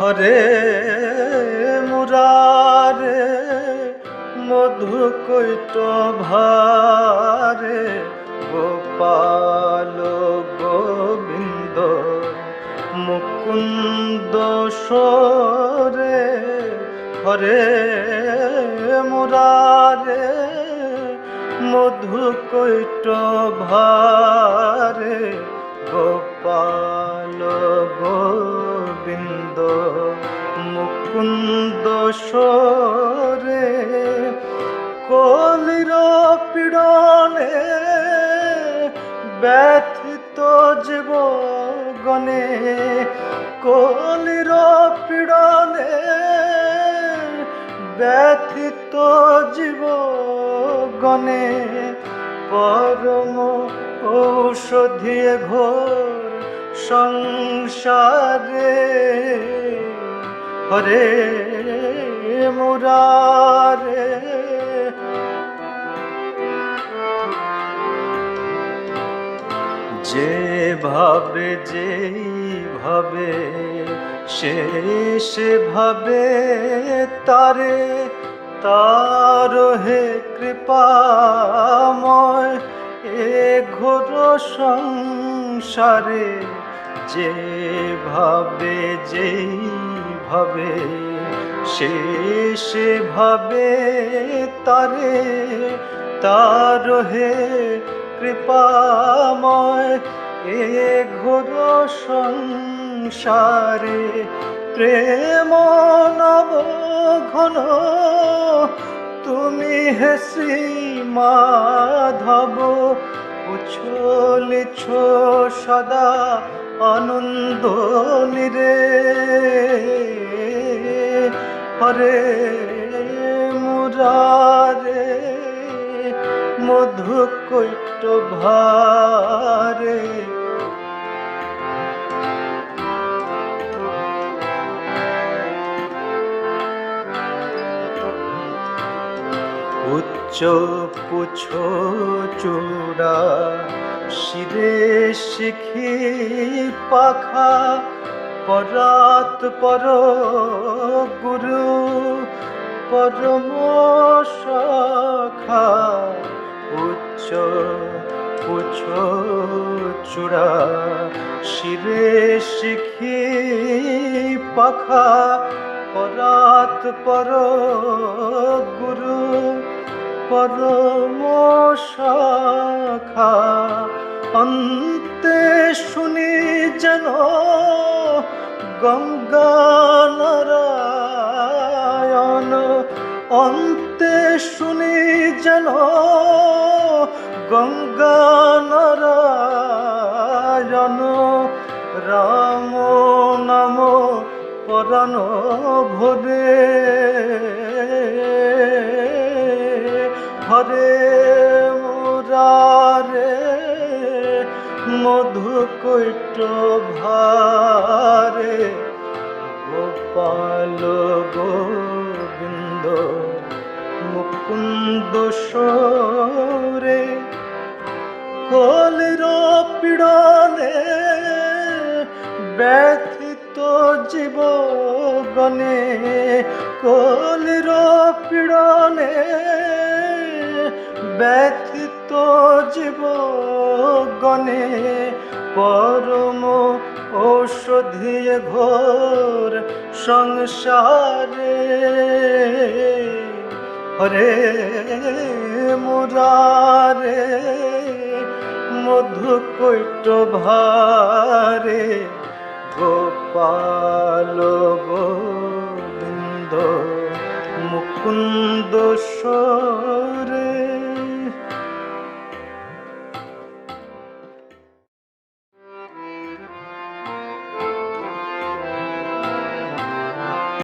হরে মুরারে মধু কৈট ভারে, গোপাল গোবিন্দ, মুকুন্দ সরে হরে মুরারে মধু কৈট ভারে, গোপাল মুকুন্দ সরে কলির পীড়নে ব্যথিত জীব গণে কলির পীড়নে ব্যথিত জীব গণে পরম ঔষধি ঘোর সংসারে হরে মুরারে। যে ভাবে, যেই ভাবে, সে সেভাবে তারে তার হে কৃপাময় এ ঘোর সংসারে। যে ভাবে, যেই ভাবে সে ভাবে তারে তার হে কৃপাময় এ ঘোর সংসারে প্রেম নব ঘন তুমি হে শ্রী মাধব উছলিছ সদা আনন্দ নিরে। হরে মুরারে মধু কৈট ভারে। উচ্চ পুছ চূড়া, শিরে শিখি পাখা, পরাত পর গুরু, পরম সখা। উচ্চ পুছ চূড়া, শিরে শিখি পাখা, পরাত পর পরম অন্তে শুনি যেন গঙ্গা অন্তে শুনি যেন গঙ্গা রাম নাম পরাণ ভরে হরে মুরারে মধু কৈট ভারে। গোপাল গোবিন্দ মুকুন্দ সরে কলির পীড়নে ব্যথিত জীব গণে কলির পীড়নে ব্যথিত জীব গণে পরম ঔষধি ঘোর সংসারে। হরে মুরারে মধু কৈট ভারে, গোপাল গোবিন্দ মুকুন্দ